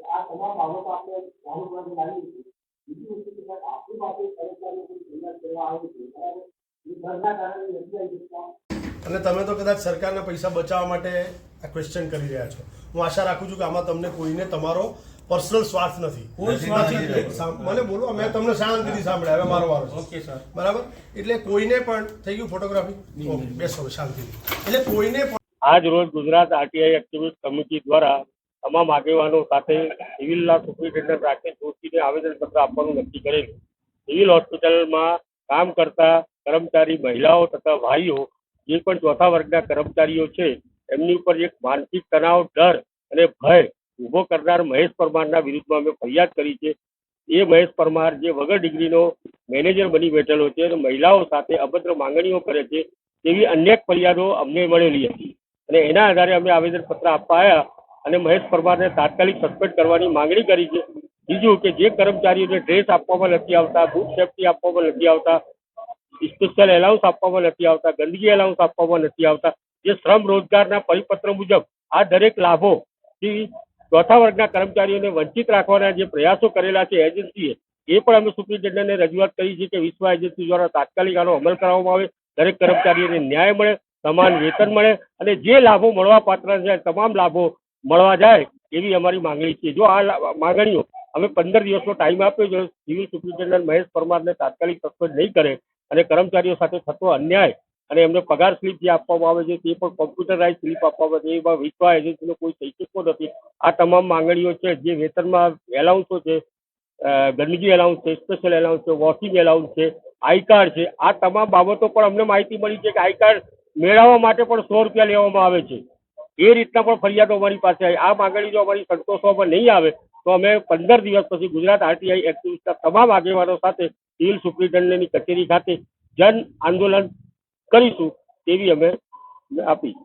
આ તમામ બાબતો આપણે જાણવા લાવી છે બીજી વસ્તુ કે સાહેબ, આપણી પાસે કર્મચારીઓ આવે છે, બરાબર? એ ડરના કારણે નથી આવી અને તમે તો કદાચ સરકારના પૈસા બચાવવા માટે આ ક્વેશ્ચન કરી રહ્યા છો. હું આશા રાખું છું કે આમાં તમને કોઈને તમારો પર્સનલ સ્વાર્થ નથી. કોઈ સ્વાર્થ. મને બોલો મેં તમને શાંતિથી સાંભળ્યા. હવે મારો વારો ઓકે સર બરાબર? એટલે કોઈને પણ થઈ ગયું ફોટોગ્રાફી બેસો શાંતિથી. એટલે કોઈને પણ આજ રોજ ગુજરાત આરટીઆઈ એક્ટિવિસ્ટ કમિટી દ્વારા તમામ આગેવાનો સાથે સિવિલના સુપ્રિન્ટેન્ડન્ટ રાકેશ જોશીને આવેદનપત્ર આપવાનું નક્કી કરેલું. સિવિલ હોસ્પિટલમાં કામ કરતા કર્મચારી મહિલાઓ તથા ભાઈઓ જે પણ ચોથા વર્ગના કર્મચારીઓ છે એમની ઉપર એક માનસિક તણાવ, ડર અને ભય ઊભો કરનાર મહેશ પરમારના વિરુદ્ધમાં અમે ફરિયાદ કરી છે. એ મહેશ પરમાર જે વગર ડિગ્રીનો મેનેજર બની બેઠેલો છે અને મહિલાઓ સાથે અભદ્ર માંગણીઓ કરે છે તેવી અનેક ફરિયાદો અમને મળેલી હતી. અને એના આધારે અમે આવેદનપત્ર આપવા આવ્યા અને મહેશ પરમારને તાત્કાલિક સસ્પેન્ડ કરવાની માંગણી કરી છે. બીજું કે જે કર્મચારીઓને ડ્રેસ આપવામાં નથી આવતા, બૂટ સેફ્ટી આપવામાં નથી આવતા, સ્પેશિયલ એલાઉન્સ આપવામાં નથી આવતા, ગંદકી એલાઉન્સ આપવામાં નથી આવતા જે શ્રમ રોજગારના પરિપત્ર મુજબ આ દરેક લાભો ચોથા વર્ગના કર્મચારીઓને વંચિત રાખવાના જે પ્રયાસો કરેલા છે એજન્સીએ, એ પણ અમે સુપ્રિન્ટેન્ડન્ટને રજૂઆત કરી છે કે વિશ્વ એજન્સી દ્વારા તાત્કાલિક આનો અમલ કરવામાં આવે, દરેક કર્મચારીઓને ન્યાય મળે, સમાન વેતન મળે અને જે લાભો મળવા પાત્ર છે, તમામ લાભો મળવા જાય એવી અમારી માંગણી છે. જો આ માંગણીઓ અમે પંદર દિવસનો ટાઈમ આપ્યો છે, સિવિલ સુપ્રિન્ટેન્ડન્ટ મહેશ પરમારને તાત્કાલિક સસ્પેન્ડ નહીં કરે અને કર્મચારીઓ સાથે થતો અન્યાય અને એમને પગાર સ્લીપ જે આપવામાં આવે છે, તે પણ કોમ્પ્યુટરાઇઝ સ્લીપ આપવામાં આવે છે. એમાં વિશ્વા એજન્સીનો કોઈ થઈ શકતો નથી. આ તમામ માંગણીઓ છે, જે વેતનમાં એલાઉન્સો છે ગંદકી એલાઉન્સ છે સ્પેશિયલ એલાઉન્સ છે વોશિંગ એલાઉન્સ છે આઈ કાર્ડ છે, આ તમામ બાબતો પણ અમને માહિતી મળી છે કે આઈ કાર્ડ મેળવવા માટે પણ સો રૂપિયા લેવામાં આવે છે. એ રીતના પણ ફરિયાદો અમારી પાસે આવી. આ માંગણી જો અમારી સંતોષવામાં નહીં આવે તો અમે પંદર દિવસ પછી ગુજરાત આરટીઆઈ એક્ટિવિસ્ટના તમામ આગેવાનો સાથે સિવિલ સુપ્રિન્ટેન્ડન્ટની કચેરી ખાતે જન આંદોલન કરીશું તેવી અમે આપી.